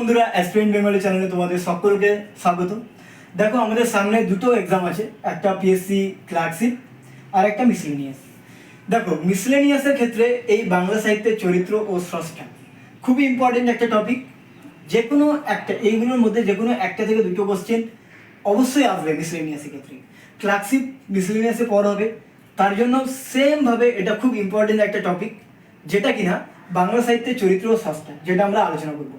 বন্ধুরা aspirant Bengali চ্যানেলে তোমাদের সকলকে স্বাগত দেখো, আমাদের সামনে দুটো এক্সাম আছে, একটা পিএসসি ক্লার্কশিপ আর একটা মিসলেনিয়াস দেখো মিসলেনিয়াসের ক্ষেত্রে এই বাংলা সাহিত্যের চরিত্র ও স্রষ্টা খুবই ইম্পর্টেন্ট একটা টপিক যে কোনো একটা, এইগুলোর মধ্যে যে কোনো একটা থেকে দুটো কোশ্চেন অবশ্যই আসবে মিসলেনিয়াসের ক্ষেত্রে। ক্লার্কশিপ মিসলেনিয়াসে পর হবে। তার জন্য সেমভাবে এটা খুব ইম্পর্টেন্ট একটা টপিক যেটা কিনা বাংলা সাহিত্যের চরিত্র ও স্রষ্টা, যেটা আমরা আলোচনা করব।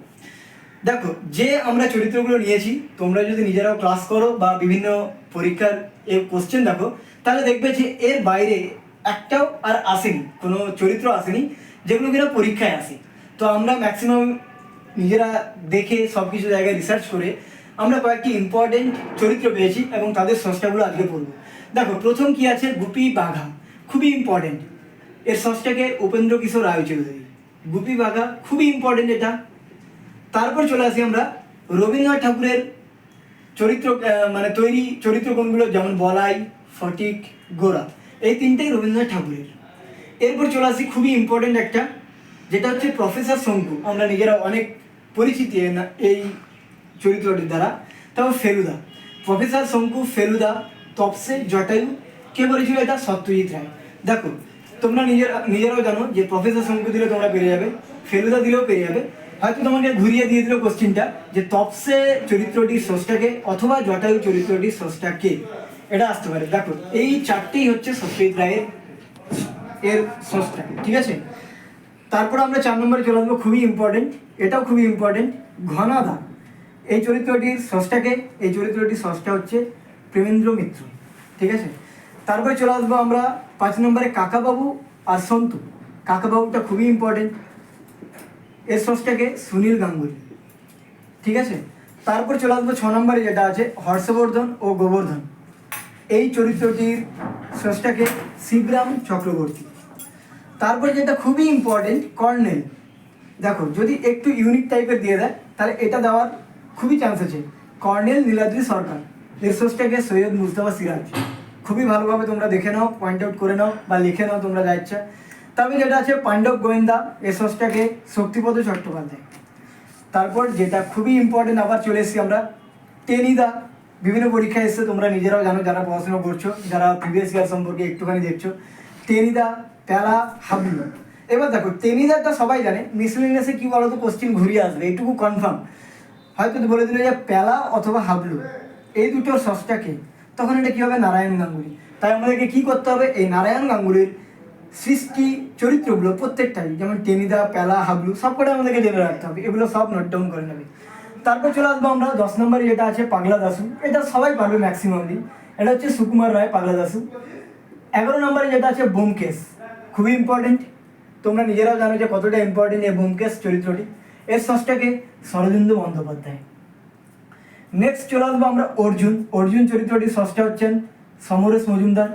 দেখো, যে আমরা চরিত্রগুলো নিয়েছি, তোমরা যদি নিজেরাও ক্লাস করো বা বিভিন্ন পরীক্ষার এ কোশ্চেন দেখো, তাহলে দেখবে যে এর বাইরে একটাও আর আসেনি, কোনো চরিত্র আসেনি, যেগুলো কিনা পরীক্ষায় আসে। তো আমরা ম্যাক্সিমাম নিজেরা দেখে সব কিছু জায়গায় রিসার্চ করে আমরা কয়েকটি ইম্পর্টেন্ট চরিত্র পেয়েছি এবং তাদের সস্তাগুলো আজকে পড়ব। দেখো, প্রথম কি আছে? গুপি বাঘা, খুবই ইম্পর্টেন্ট এর সসটাকে উপেন্দ্র কিশোর রায় চৌধুরী গুপি বাঘা খুবই ইম্পর্টেন্ট এটা। তারপর চলে আসি আমরা রবীন্দ্রনাথ ঠাকুরের চরিত্র মানে তৈরি চরিত্র কোনগুলো? যেমন বলাই, ফটিক গোরা এই তিনটেই রবীন্দ্রনাথ ঠাকুরের। এরপর চলে আসি খুবই ইম্পর্টেন্ট একটা, যেটা হচ্ছে প্রফেসর শঙ্কু। আমরা নিজেরা অনেক পরিচিতি এই চরিত্রটির দ্বারা। তারপর ফেলুদা। প্রফেসর শঙ্কু, ফেলুদা, তপসে, জটায়ু, কে বলেছিল এটা? সত্যজিৎ রায়। দেখো, তোমরা নিজেরা নিজেরাও জানো যে প্রফেসর শঙ্কু দিলে তোমরা পেরে যাবে, ফেলুদা দিলেও পেরে যাবে। হয়তো তোমাকে ঘুরিয়ে দিয়ে দিল কোশ্চিনটা যে তপসে চরিত্রটির স্রষ্টাকে অথবা জটায়ু চরিত্রটির স্রষ্টাকে। এটা আসতে পারে। দেখো, এই চারটেই হচ্ছে সত্যজিৎ রায়ের এর স্রষ্টা, ঠিক আছে? তারপর আমরা চার নম্বরে চলে আসব, খুবই ইম্পর্টেন্ট এটাও খুবই ইম্পর্টেন্ট ঘনাদা। এই চরিত্রটির স্রষ্টাকে, এই চরিত্রটির স্রষ্টা হচ্ছে প্রেমেন্দ্র মিত্র, ঠিক আছে? তারপরে চলে আসব আমরা পাঁচ নম্বরে কাকাবাবু আর সন্তু। কাকাবাবুটা খুবই ইম্পর্টেন্ট এর স্রষ্টাকে সুনীল গাঙ্গুলি। ঠিক আছে? তারপর চলে আসব ছ নম্বরে, যেটা আছে হর্ষবর্ধন ও গোবর্ধন। এই চরিত্রটির স্রষ্টাকে শিবরাম চক্রবর্তী। তারপরে যেটা খুবই ইম্পর্টেন্ট কর্নেল। দেখো, যদি একটু ইউনিক টাইপের দিয়ে দেয়, তাহলে এটা দেওয়ার খুবই চান্স আছে। কর্নেল নীলাদ্রি সরকার। এর সোর্সটাকে সৈয়দ মুস্তফা সিরাজ। খুবই ভালোভাবে তোমরা দেখে নাও পয়েন্ট আউট করে নাও বা লিখে নাও তোমরা যা ইচ্ছা। তারপরে যেটা আছে পাণ্ডব গোয়েন্দা এর সোর্সটাকে শক্তিপদ চট্টোপাধ্যায়। তারপর যেটা খুবই ইম্পর্টেন্ট আবার চলে এসেছি আমরা টেনিদা বিভিন্ন পরীক্ষায় এসছে, তোমরা নিজেরাও জানো, যারা পড়াশোনা করছ, যারা প্রিভিয়াস ইয়ার সম্পর্কে একটুখানি দেখছ। টেনিদা প্যালা, হাবলু। এবার দেখো টেনিদাটা সবাই জানে মিসলিনিয়াসে কি বলতো কোশ্চিন ঘুরিয়ে আসবে এইটুকু কনফার্ম হয়তো বলে দিল যে প্যালা অথবা হাবলু। এই দুটোর সসটাকে তখন এটা কী হবে? নারায়ণ গাঙ্গুলি। তাই আমাদেরকে কী করতে হবে? এই নারায়ণ গাঙ্গুলির সৃষ্টি, চরিত্রগুলো প্রত্যেকটাই, যেমন টেনিদা প্যালা হাবলু সব কটা আমাদেরকে জেনে রাখতে হবে। এগুলো সব নোট ডাউন করে নেবে। তারপর চলে আসব আমরা, দশ নম্বরে যেটা আছে পাগলা দাসু এটা সবাই পারবে ম্যাক্সিমামলি এটা হচ্ছে সুকুমার রায়, পাগলা দাসু এগারো নম্বরে যেটা আছে বোমকেশ। খুবই ইম্পর্টেন্ট তোমরা নিজেরাও জানো যে কতটা ইম্পর্টেন্ট এই বোমকেশ চরিত্রটি। এর সসটাকে শরদিন্দু বন্দ্যোপাধ্যায়। নেক্সট চলে আসব আমরা অর্জুন। অর্জুন চরিত্রটির সসটা হচ্ছেন সমরেশ মজুমদার।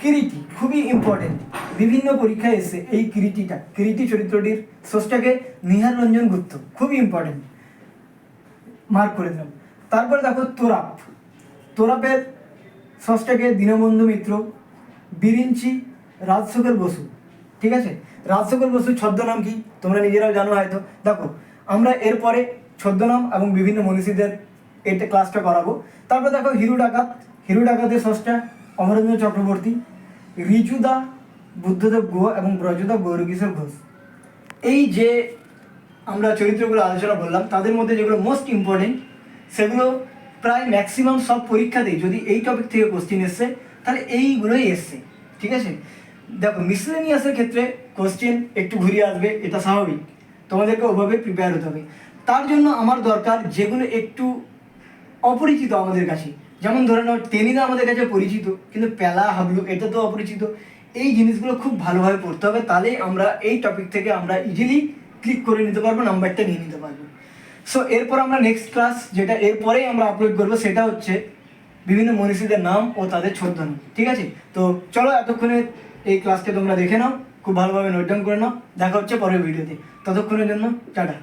কিরিটি খুবই ইম্পর্টেন্ট বিভিন্ন পরীক্ষায় এসে এই কিরিটিটা কিরিটি চরিত্রটির সসটাকে নিহার রঞ্জন গুপ্ত, খুবই ইম্পর্টেন্ট মার্ক করে দিলাম। তারপরে দেখো তোরাপ। তোরাপের সসটাকে দীনবন্ধু মিত্র, বিরিঞ্চি রাজশেখর বসু, ঠিক আছে? রাজশেখর বসুর ছদ্মনাম কি? তোমরা নিজেরাও জানো হয়তো। দেখো, আমরা এরপরে ছদ্মনাম এবং বিভিন্ন মনীষীদের এটা ক্লাসটা করাবো। তারপর দেখো হিরু ডাকাত। হিরু ডাকাতের সসটা অমরেন্দ্র চক্রবর্তী রিচুদা বুদ্ধদেব গুহ এবং ব্রজদা গৌরকিশোর ঘোষ। এই যে আমরা চরিত্রগুলো আলোচনা করলাম, তাদের মধ্যে যেগুলো মোস্ট ইম্পর্টেন্ট সেগুলো প্রায় ম্যাক্সিমাম সব পরীক্ষাতেই যদি এই টপিক থেকে কোশ্চিন এসছে, তাহলে এইগুলোই এসছে, ঠিক আছে? দেখো মিসলেনিয়াসের ক্ষেত্রে কোশ্চেন একটু ঘুরিয়ে আসবে, এটা স্বাভাবিক। তোমাদেরকে ওভাবে প্রিপেয়ার হতে হবে। তার জন্য আমার দরকার যেগুলো একটু অপরিচিত আমাদের কাছে যেমন ধরে নাও, টেনিদা আমাদের কাছে পরিচিত, কিন্তু প্যালা হাবলু, এটা তো অপরিচিত। এই জিনিসগুলো খুব ভালোভাবে পড়তে হবে, তাহলে আমরা এই টপিক থেকে আমরা ইজিলি ক্লিক করে নিতে পারব নাম্বারটা নিয়ে নিতে পারব। সো এরপর আমরা নেক্সট ক্লাস যেটা এরপরেই আমরা আপলোড করব, সেটা হচ্ছে বিভিন্ন মনীষীদের নাম ও তাদের ছদ্মনাম, ঠিক আছে? তো চলো এতক্ষণে এই ক্লাসকে তোমরা দেখে নাও, খুব ভালোভাবে নোট ডাউন করে নাও, দেখা হচ্ছে পরের ভিডিওতে ততক্ষণের জন্য, টাটা।